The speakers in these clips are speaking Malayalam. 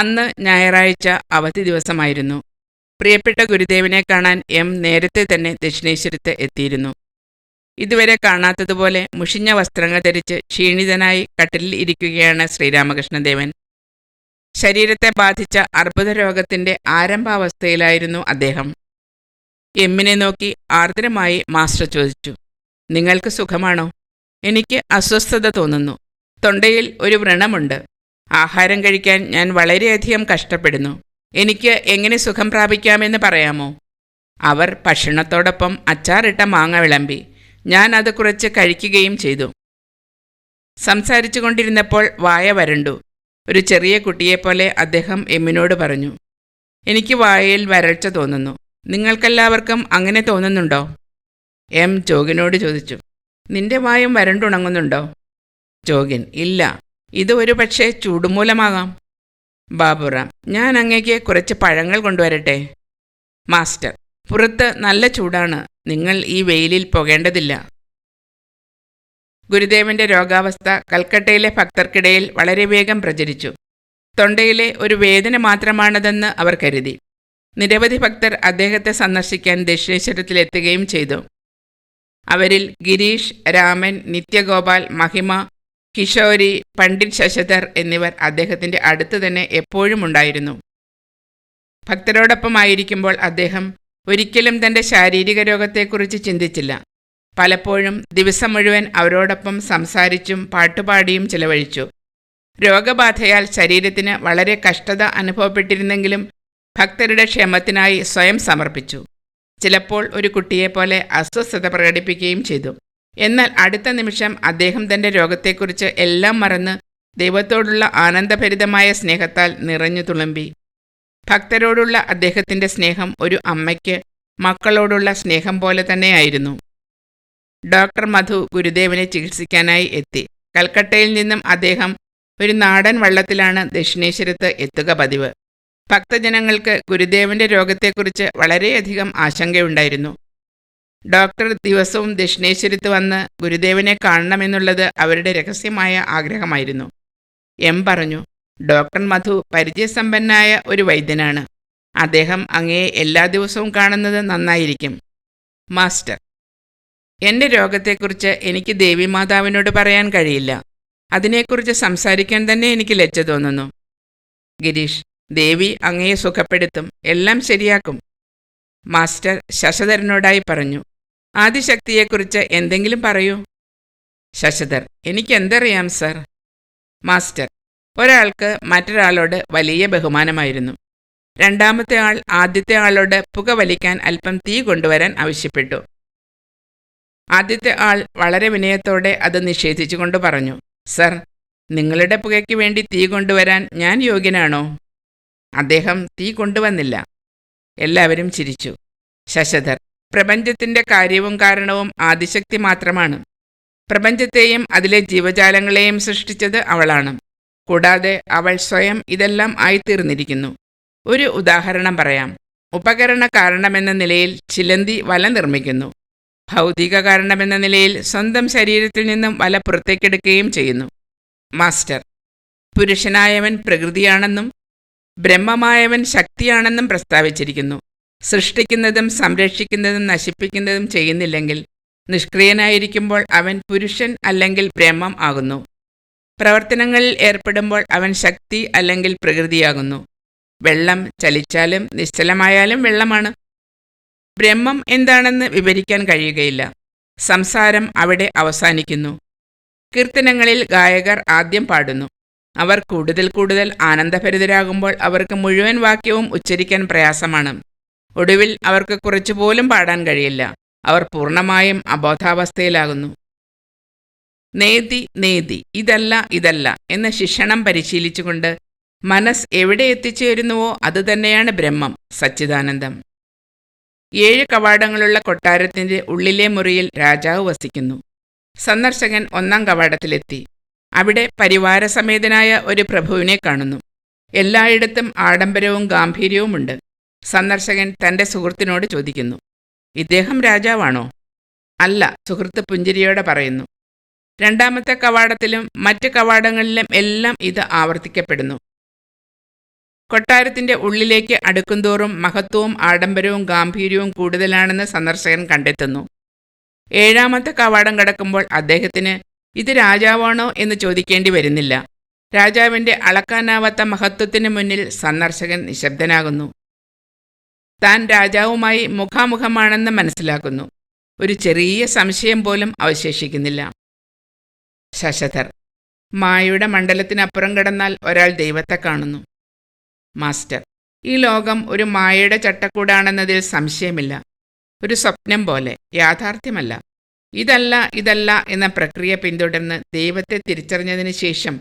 അന്ന് ഞായറാഴ്ച അവധി ദിവസമായിരുന്നു. പ്രിയപ്പെട്ട ഗുരുദേവനെ കാണാൻ എം നേരത്തെ തന്നെ ദക്ഷിണേശ്വരത്ത് എത്തിയിരുന്നു. ഇതുവരെ കാണാത്തതുപോലെ മുഷിഞ്ഞ വസ്ത്രങ്ങൾ ധരിച്ച് ക്ഷീണിതനായി കട്ടിലിൽ ഇരിക്കുകയാണ് ശ്രീരാമകൃഷ്ണദേവൻ. ശരീരത്തെ ബാധിച്ച അർബുദ രോഗത്തിന്റെ ആരംഭാവസ്ഥയിലായിരുന്നു അദ്ദേഹം. എമ്മിനെ നോക്കി ആർദ്രമായി മാസ്റ്റർ ചോദിച്ചു നിങ്ങൾക്ക് സുഖമാണോ? എനിക്ക് അസ്വസ്ഥത തോന്നുന്നു. തൊണ്ടയിൽ ഒരു വ്രണമുണ്ട്. ആഹാരം കഴിക്കാൻ ഞാൻ വളരെയധികം കഷ്ടപ്പെടുന്നു. എനിക്ക് എങ്ങനെ സുഖം പ്രാപിക്കാമെന്ന് പറയാമോ? അവർ ഭക്ഷണത്തോടൊപ്പം അച്ചാറിട്ട മാങ്ങ വിളമ്പി. ഞാൻ അത് കുറച്ച് കഴിക്കുകയും ചെയ്തു. സംസാരിച്ചു കൊണ്ടിരുന്നപ്പോൾ വായ വരണ്ടു. ഒരു ചെറിയ കുട്ടിയെപ്പോലെ അദ്ദേഹം എമ്മിനോട് പറഞ്ഞു എനിക്ക് വായയിൽ വരൾച്ച തോന്നുന്നു. നിങ്ങൾക്കെല്ലാവർക്കും അങ്ങനെ തോന്നുന്നുണ്ടോ? എം ജോഗിനോട് ചോദിച്ചു നിന്റെ വായും വരണ്ടുണങ്ങുന്നുണ്ടോ? ജോഗിൻ ഇല്ല. ഇത് ഒരു പക്ഷേ ചൂടുമൂലമാകാം. ബാബുറാം ഞാൻ അങ്ങേക്ക് കുറച്ച് പഴങ്ങൾ കൊണ്ടുവരട്ടെ? മാസ്റ്റർ പുറത്ത് നല്ല ചൂടാണ്. നിങ്ങൾ ഈ വെയിലിൽ പോകേണ്ടതില്ല. ഗുരുദേവന്റെ രോഗാവസ്ഥ കൽക്കട്ടയിലെ ഭക്തർക്കിടയിൽ വളരെ വേഗം പ്രചരിച്ചു. തൊണ്ടയിലെ ഒരു വേദന മാത്രമാണതെന്ന് അവർ കരുതി. നിരവധി ഭക്തർ അദ്ദേഹത്തെ സന്ദർശിക്കാൻ ദക്ഷിണേശ്വരത്തിലെത്തുകയും ചെയ്തു. അവരിൽ ഗിരീഷ് രാമൻ നിത്യഗോപാൽ മഹിമ കിഷോരി പണ്ഡിറ്റ് ശശധർ എന്നിവർ അദ്ദേഹത്തിന്റെ അടുത്ത് തന്നെ എപ്പോഴും ഉണ്ടായിരുന്നു. ഭക്തരോടൊപ്പമായിരിക്കുമ്പോൾ അദ്ദേഹം ഒരിക്കലും തന്റെ ശാരീരിക രോഗത്തെക്കുറിച്ച് ചിന്തിച്ചില്ല. പലപ്പോഴും ദിവസം മുഴുവൻ അവരോടൊപ്പം സംസാരിച്ചും പാട്ടുപാടിയും ചിലവഴിച്ചു. രോഗബാധയാൽ ശരീരത്തിന് വളരെ കഷ്ടത അനുഭവപ്പെട്ടിരുന്നെങ്കിലും ഭക്തരുടെ ക്ഷേമത്തിനായി സ്വയം സമർപ്പിച്ചു. ചിലപ്പോൾ ഒരു കുട്ടിയെപ്പോലെ അസ്വസ്ഥത പ്രകടിപ്പിക്കുകയും ചെയ്തു. എന്നാൽ അടുത്ത നിമിഷം അദ്ദേഹം തന്റെ രോഗത്തെക്കുറിച്ച് എല്ലാം മറന്ന് ദൈവത്തോടുള്ള ആനന്ദഭരിതമായ സ്നേഹത്താൽ നിറഞ്ഞു തുളുമ്പി. ഭക്തരോടുള്ള അദ്ദേഹത്തിന്റെ സ്നേഹം ഒരു അമ്മയ്ക്ക് മക്കളോടുള്ള സ്നേഹം പോലെ തന്നെയായിരുന്നു. ഡോക്ടർ മധു ഗുരുദേവനെ ചികിത്സിക്കാനായി എത്തി. കൽക്കട്ടയിൽ നിന്നും അദ്ദേഹം ഒരു നാടൻ വള്ളത്തിലാണ് ദക്ഷിണേശ്വരത്ത് എത്തുക പതിവ്. ഭക്തജനങ്ങൾക്ക് ഗുരുദേവന്റെ രോഗത്തെക്കുറിച്ച് വളരെയധികം ആശങ്കയുണ്ടായിരുന്നു. ഡോക്ടർ ദിവസവും ദക്ഷിണേശ്വരത്ത് വന്ന് ഗുരുദേവനെ കാണണമെന്നുള്ളത് അവരുടെ രഹസ്യമായ ആഗ്രഹമായിരുന്നു. എം പറഞ്ഞു ഡോക്ടർ മധു പരിചയസമ്പന്നായ ഒരു വൈദ്യനാണ്. അദ്ദേഹം അങ്ങയെ എല്ലാ ദിവസവും കാണുന്നത് നന്നായിരിക്കും. മാസ്റ്റർ എന്റെ രോഗത്തെക്കുറിച്ച് എനിക്ക് ദേവിമാതാവിനോട് പറയാൻ കഴിയില്ല. അതിനെക്കുറിച്ച് സംസാരിക്കാൻ തന്നെ എനിക്ക് ലജ്ജ തോന്നുന്നു. ഗിരീഷ് ദേവി അങ്ങയെ സുഖപ്പെടുത്തും എല്ലാം ശരിയാക്കും. മാസ്റ്റർ ശശധരനോടായി പറഞ്ഞു ആദിശക്തിയെക്കുറിച്ച് എന്തെങ്കിലും പറയൂ. ശശധർ എനിക്കെന്തറിയാം സർ? മാസ്റ്റർ ഒരാൾക്ക് മറ്റൊരാളോട് വലിയ ബഹുമാനമായിരുന്നു. രണ്ടാമത്തെ ആൾ ആദ്യത്തെ ആളോട് പുക വലിക്കാൻ അല്പം തീ കൊണ്ടുവരാൻ ആവശ്യപ്പെട്ടു. ആദ്യത്തെ ആൾ വളരെ വിനയത്തോടെ അത് നിഷേധിച്ചുകൊണ്ട് പറഞ്ഞു സർ നിങ്ങളുടെ പുകയ്ക്ക് വേണ്ടി തീ കൊണ്ടുവരാൻ ഞാൻ യോഗ്യനാണോ? അദ്ദേഹം തീ കൊണ്ടുവന്നില്ല. എല്ലാവരും ചിരിച്ചു. ശശധർ പ്രപഞ്ചത്തിന്റെ കാര്യവും കാരണവും ആദിശക്തി മാത്രമാണ്. പ്രപഞ്ചത്തെയും അതിലെ ജീവജാലങ്ങളെയും സൃഷ്ടിച്ചത് അവളാണ്. കൂടാതെ അവൾ സ്വയം ഇതെല്ലാം ആയിത്തീർന്നിരിക്കുന്നു. ഒരു ഉദാഹരണം പറയാം. ഉപകരണ കാരണമെന്ന നിലയിൽ ചിലന്തി വല നിർമ്മിക്കുന്നു. ഭൗതിക കാരണമെന്ന നിലയിൽ സ്വന്തം ശരീരത്തിൽ നിന്നും വല പുറത്തേക്കെടുക്കുകയും ചെയ്യുന്നു. മാസ്റ്റർ പുരുഷനായവൻ പ്രകൃതിയാണെന്നും ബ്രഹ്മമായവൻ ശക്തിയാണെന്നും പ്രസ്താവിച്ചിരിക്കുന്നു. സൃഷ്ടിക്കുന്നതും സംരക്ഷിക്കുന്നതും നശിപ്പിക്കുന്നതും ചെയ്യുന്നില്ലെങ്കിൽ നിഷ്ക്രിയനായിരിക്കുമ്പോൾ അവൻ പുരുഷൻ അല്ലെങ്കിൽ ബ്രഹ്മം ആകുന്നു. പ്രവർത്തനങ്ങളിൽ ഏർപ്പെടുമ്പോൾ അവൻ ശക്തി അല്ലെങ്കിൽ പ്രകൃതിയാകുന്നു. വെള്ളം ചലിച്ചാലും നിശ്ചലമായാലും വെള്ളമാണ്. ബ്രഹ്മം എന്താണെന്ന് വിവരിക്കാൻ കഴിയുകയില്ല. സംസാരം അവിടെ അവസാനിക്കുന്നു. കീർത്തനങ്ങളിൽ ഗായകർ ആദ്യം പാടുന്നു. അവർ കൂടുതൽ കൂടുതൽ ആനന്ദഭരിതരാകുമ്പോൾ അവർക്ക് മുഴുവൻ വാക്യവും ഉച്ചരിക്കാൻ പ്രയാസമാണ്. ഒടുവിൽ അവർക്ക് കുറച്ചുപോലും പാടാൻ കഴിയില്ല. അവർ പൂർണമായും അബോധാവസ്ഥയിലാകുന്നു. നേതി നേതി ഇതല്ല ഇതല്ല എന്ന ശിക്ഷണം പരിശീലിച്ചുകൊണ്ട് മനസ്സ് എവിടെ എത്തിച്ചേരുന്നുവോ അതുതന്നെയാണ് ബ്രഹ്മം സച്ചിദാനന്ദം. ഏഴ് കവാടങ്ങളുള്ള കൊട്ടാരത്തിന്റെ ഉള്ളിലെ മുറിയിൽ രാജാവ് വസിക്കുന്നു. സന്ദർശകൻ ഒന്നാം കവാടത്തിലെത്തി. അവിടെ പരിവാരസമേതനായ ഒരു പ്രഭുവിനെ കാണുന്നു. എല്ലായിടത്തും ആഡംബരവും ഗാംഭീര്യവുമുണ്ട്. സന്ദർശകൻ തന്റെ സുഹൃത്തിനോട് ചോദിക്കുന്നു ഇദ്ദേഹം രാജാവാണോ? അല്ല സുഹൃത്ത് പുഞ്ചിരിയോടെ പറയുന്നു രണ്ടാമത്തെ കവാടത്തിലും മറ്റ് കവാടങ്ങളിലും എല്ലാം ഇത് ആവർത്തിക്കപ്പെടുന്നു. കൊട്ടാരത്തിന്റെ ഉള്ളിലേക്ക് അടുക്കുംതോറും മഹത്വവും ആഡംബരവും ഗാംഭീര്യവും കൂടുതലാണെന്ന് സന്ദർശകൻ കണ്ടെത്തുന്നു. ഏഴാമത്തെ കവാടം കടക്കുമ്പോൾ അദ്ദേഹത്തിന് ഇത് രാജാവാണോ? എന്ന് ചോദിക്കേണ്ടി വരുന്നില്ല. രാജാവിന്റെ അളക്കാനാവാത്ത മഹത്വത്തിന് മുന്നിൽ സന്ദർശകൻ നിശബ്ദനാകുന്നു. താൻ രാജാവുമായി മുഖാമുഖമാണെന്ന് മനസ്സിലാക്കുന്നു. ഒരു ചെറിയ സംശയം പോലും അവശേഷിക്കുന്നില്ല. ശശധർ മായയുടെ മണ്ഡലത്തിനപ്പുറം കടന്നാൽ ഒരാൾ ദൈവത്തെ കാണുന്നു. മാസ്റ്റർ ഈ ലോകം ഒരു മായയുടെ ചട്ടക്കൂടാണെന്നതിൽ സംശയമില്ല. ഒരു സ്വപ്നം പോലെ യാഥാർത്ഥ്യമല്ല. ഇതല്ല ഇതല്ല എന്ന പ്രക്രിയ പിന്തുടർന്ന് ദൈവത്തെ തിരിച്ചറിഞ്ഞതിന് ശേഷം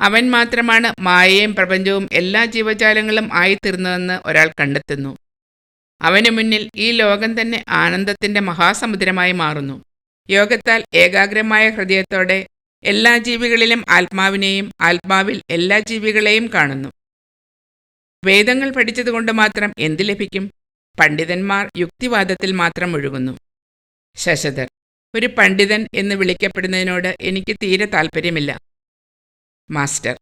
അവൻ മാത്രമാണ് മായയും പ്രപഞ്ചവും എല്ലാ ജീവജാലങ്ങളും ആയിത്തീർന്നതെന്ന് ഒരാൾ കണ്ടെത്തുന്നു. അവന് മുന്നിൽ ഈ ലോകം തന്നെ ആനന്ദത്തിന്റെ മഹാസമുദ്രമായി മാറുന്നു. യോഗത്താൽ ഏകാഗ്രമായ ഹൃദയത്തോടെ എല്ലാ ജീവികളിലും ആത്മാവിനെയും ആത്മാവിൽ എല്ലാ ജീവികളെയും കാണുന്നു. വേദങ്ങൾ പഠിച്ചതുകൊണ്ട് മാത്രം എന്ത് ലഭിക്കും? പണ്ഡിതന്മാർ യുക്തിവാദത്തിൽ മാത്രം ഒഴുകുന്നു. ശശധർ ഒരു പണ്ഡിതൻ എന്ന് വിളിക്കപ്പെടുന്നതിനോട് എനിക്ക് തീരെ താല്പര്യമില്ല മാസ്റ്റർ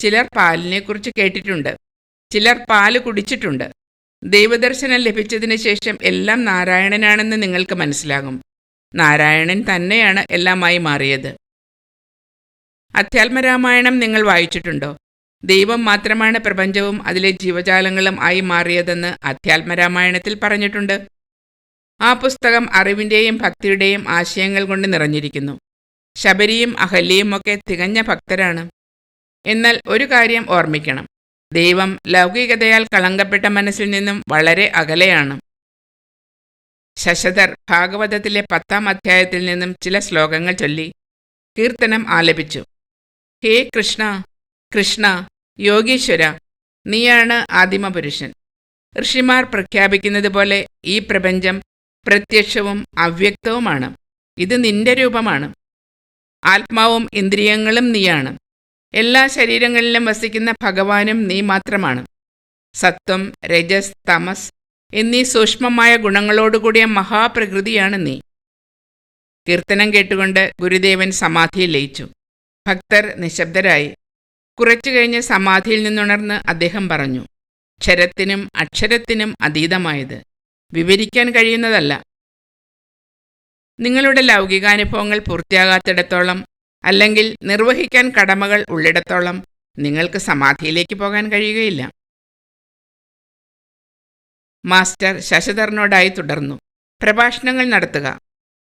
ചിലർ പാലിനെക്കുറിച്ച് കേട്ടിട്ടുണ്ട്. ചിലർ പാൽ കുടിച്ചിട്ടുണ്ട്. ദൈവദർശനം ലഭിച്ചതിന് ശേഷം എല്ലാം നാരായണനാണെന്ന് നിങ്ങൾക്ക് മനസ്സിലാകും. നാരായണൻ തന്നെയാണ് എല്ലാമായി മാറിയത്. അധ്യാത്മരാമായണം നിങ്ങൾ വായിച്ചിട്ടുണ്ടോ? ദൈവം മാത്രമാണ് പ്രപഞ്ചവും അതിലെ ജീവജാലങ്ങളും ആയി മാറിയതെന്ന് അധ്യാത്മരാമായണത്തിൽ പറഞ്ഞിട്ടുണ്ട്. ആ പുസ്തകം അറിവിന്റെയും ഭക്തിയുടെയും ആശയങ്ങൾ കൊണ്ട് നിറഞ്ഞിരിക്കുന്നു. ശബരിയും അഹല്യയും ഒക്കെ തികഞ്ഞ ഭക്തരാണ്. എന്നാൽ ഒരു കാര്യം ഓർമ്മിക്കണം. ദൈവം ലൗകികതയാൽ കളങ്കപ്പെട്ട മനസ്സിൽ നിന്നും വളരെ അകലെയാണ്. ശശധർ ഭാഗവതത്തിലെ പത്താം അധ്യായത്തിൽ നിന്നും ചില ശ്ലോകങ്ങൾ ചൊല്ലി കീർത്തനം ആലപിച്ചു. ഹേ കൃഷ്ണ കൃഷ്ണ യോഗീശ്വര നീയാണ് ആദിമപുരുഷൻ. ഋഷിമാർ പ്രഖ്യാപിക്കുന്നത് പോലെ ഈ പ്രപഞ്ചം പ്രത്യക്ഷവും അവ്യക്തവുമാണ്. ഇത് നിന്റെ രൂപമാണ്. ആത്മാവും ഇന്ദ്രിയങ്ങളും നീയാണ്. എല്ലാ ശരീരങ്ങളിലും വസിക്കുന്ന ഭഗവാനും നീ മാത്രമാണ്. സത്വം രജസ് തമസ് എന്നീ സൂക്ഷ്മമായ ഗുണങ്ങളോടുകൂടിയ മഹാപ്രകൃതിയാണ് നീ. കീർത്തനം കേട്ടുകൊണ്ട് ഗുരുദേവൻ സമാധിയിൽ ലയിച്ചു. ഭക്തർ നിശബ്ദരായി. കുറച്ചു കഴിഞ്ഞ് സമാധിയിൽ നിന്നുണർന്ന് അദ്ദേഹം പറഞ്ഞു ക്ഷരത്തിനും അക്ഷരത്തിനും അതീതമായത് വിവരിക്കാൻ കഴിയുന്നതല്ല. നിങ്ങളുടെ ലൗകികാനുഭവങ്ങൾ പൂർത്തിയാകാത്തിടത്തോളം അല്ലെങ്കിൽ നിർവഹിക്കാൻ കടമകൾ ഉള്ളിടത്തോളം നിങ്ങൾക്ക് സമാധിയിലേക്ക് പോകാൻ കഴിയുകയില്ല. മാസ്റ്റർ ശശധരനോടായി തുടർന്നു. പ്രഭാഷണങ്ങൾ നടത്തുക.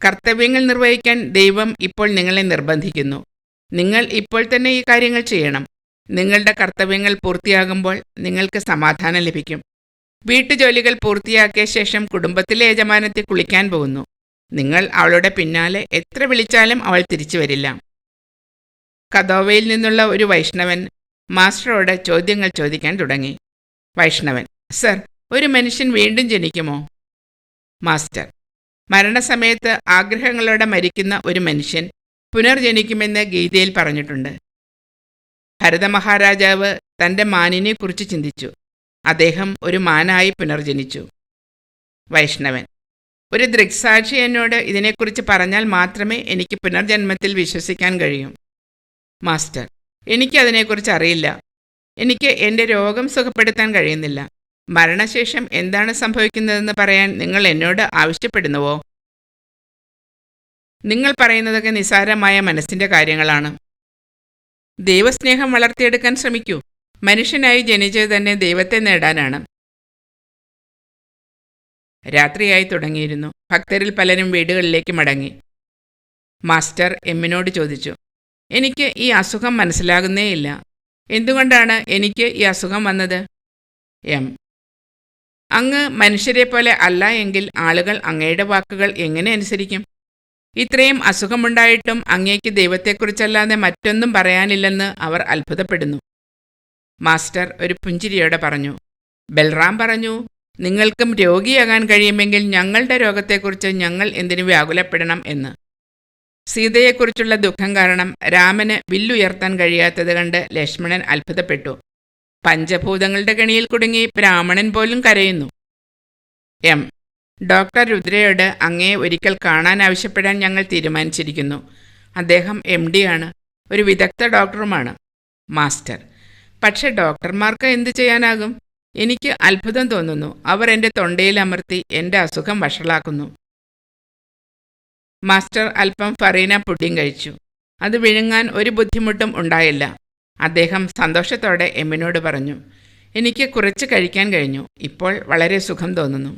കർത്തവ്യങ്ങൾ നിർവഹിക്കാൻ ദൈവം ഇപ്പോൾ നിങ്ങളെ നിർബന്ധിക്കുന്നു. നിങ്ങൾ ഇപ്പോൾ തന്നെ ഈ കാര്യങ്ങൾ ചെയ്യണം. നിങ്ങളുടെ കർത്തവ്യങ്ങൾ പൂർത്തിയാകുമ്പോൾ നിങ്ങൾക്ക് സമാധാനം ലഭിക്കും. വീട്ടുജോലികൾ പൂർത്തിയാക്കിയ ശേഷം കുടുംബത്തിലെ യജമാനത്തെ കുളിക്കാൻ പോകുന്നു. നിങ്ങൾ അവളുടെ പിന്നാലെ എത്ര വിളിച്ചാലും അവൾ തിരിച്ചു വരില്ല. കദോവയിൽ നിന്നുള്ള ഒരു വൈഷ്ണവൻ മാസ്റ്ററോട് ചോദ്യങ്ങൾ ചോദിക്കാൻ തുടങ്ങി. വൈഷ്ണവൻ സർ ഒരു മനുഷ്യൻ വീണ്ടും ജനിക്കുമോ? മാസ്റ്റർ മരണസമയത്ത് ആഗ്രഹങ്ങളോടെ മരിക്കുന്ന ഒരു മനുഷ്യൻ പുനർജനിക്കുമെന്ന് ഗീതയിൽ പറഞ്ഞിട്ടുണ്ട്. ഭരതമഹാരാജാവ് തന്റെ മാനിനെക്കുറിച്ച് ചിന്തിച്ചു. അദ്ദേഹം ഒരു മാനായി പുനർജനിച്ചു. വൈഷ്ണവൻ ഒരു ദൃക്സാക്ഷി എന്നോട് ഇതിനെക്കുറിച്ച് പറഞ്ഞാൽ മാത്രമേ എനിക്ക് പുനർജന്മത്തിൽ വിശ്വസിക്കാൻ കഴിയൂ. മാസ്റ്റർ. എനിക്കതിനെക്കുറിച്ച് അറിയില്ല. എനിക്ക് എന്റെ രോഗം സുഖപ്പെടുത്താൻ കഴിയുന്നില്ല. മരണശേഷം എന്താണ് സംഭവിക്കുന്നതെന്ന് പറയാൻ നിങ്ങൾ എന്നോട് ആവശ്യപ്പെടുന്നുവോ? നിങ്ങൾ പറയുന്നതൊക്കെ നിസാരമായ മനസ്സിന്റെ കാര്യങ്ങളാണ്. ദൈവസ്നേഹം വളർത്തിയെടുക്കാൻ ശ്രമിക്കൂ. മനുഷ്യനായി ജനിച്ചത് തന്നെ ദൈവത്തെ നേടാനാണ്. രാത്രിയായി തുടങ്ങിയിരുന്നു. ഭക്തരിൽ പലരും വീടുകളിലേക്ക് മടങ്ങി. മാസ്റ്റർ എമ്മിനോട് ചോദിച്ചു എനിക്ക് ഈ അസുഖം മനസ്സിലാകുന്നേയില്ല എന്തുകൊണ്ടാണ് എനിക്ക് ഈ അസുഖം വന്നത്? എം. അങ്ങ് മനുഷ്യരെ പോലെ അല്ല എങ്കിൽ ആളുകൾ അങ്ങയുടെ വാക്കുകൾ എങ്ങനെ അനുസരിക്കും? ഇത്രയും അസുഖമുണ്ടായിട്ടും അങ്ങേക്ക് ദൈവത്തെക്കുറിച്ചല്ലാതെ മറ്റൊന്നും പറയാനില്ലെന്ന് അവർ അത്ഭുതപ്പെടുന്നു. മാസ്റ്റർ ഒരു പുഞ്ചിരിയോടെ പറഞ്ഞു. ബൽറാം പറഞ്ഞു നിങ്ങൾക്കും രോഗിയാകാൻ കഴിയുമെങ്കിൽ ഞങ്ങളുടെ രോഗത്തെക്കുറിച്ച് ഞങ്ങൾ എന്തിനു വ്യാകുലപ്പെടണം എന്ന്? സീതയെക്കുറിച്ചുള്ള ദുഃഖം കാരണം രാമന് വില്ലുയർത്താൻ കഴിയാത്തത് കണ്ട് ലക്ഷ്മണൻ അത്ഭുതപ്പെട്ടു. പഞ്ചഭൂതങ്ങളുടെ കണിയിൽ കുടുങ്ങി ബ്രാഹ്മണൻ പോലും കരയുന്നു. എം. ഡോക്ടർ രുദ്രയോട് അങ്ങയെ ഒരിക്കൽ കാണാൻ ആവശ്യപ്പെടാൻ ഞങ്ങൾ തീരുമാനിച്ചിരിക്കുന്നു. അദ്ദേഹം എം. ആണ്. ഒരു വിദഗ്ധ ഡോക്ടറുമാണ്. മാസ്റ്റർ. പക്ഷേ ഡോക്ടർമാർക്ക് എന്തു ചെയ്യാനാകും? എനിക്ക് അത്ഭുതം തോന്നുന്നു. അവർ എന്റെ തൊണ്ടയിൽ അമർത്തി എന്റെ അസുഖം വഷളാക്കുന്നു. മാസ്റ്റർ അല്പം ഫറീന പുഡിംഗ് കഴിച്ചു. അത് വിഴുങ്ങാൻ ഒരു ബുദ്ധിമുട്ടും ഉണ്ടായില്ല. അദ്ദേഹം സന്തോഷത്തോടെ എമ്മിനോട് പറഞ്ഞു എനിക്ക് കുറച്ച് കഴിക്കാൻ കഴിഞ്ഞു. ഇപ്പോൾ വളരെ സുഖം തോന്നുന്നു.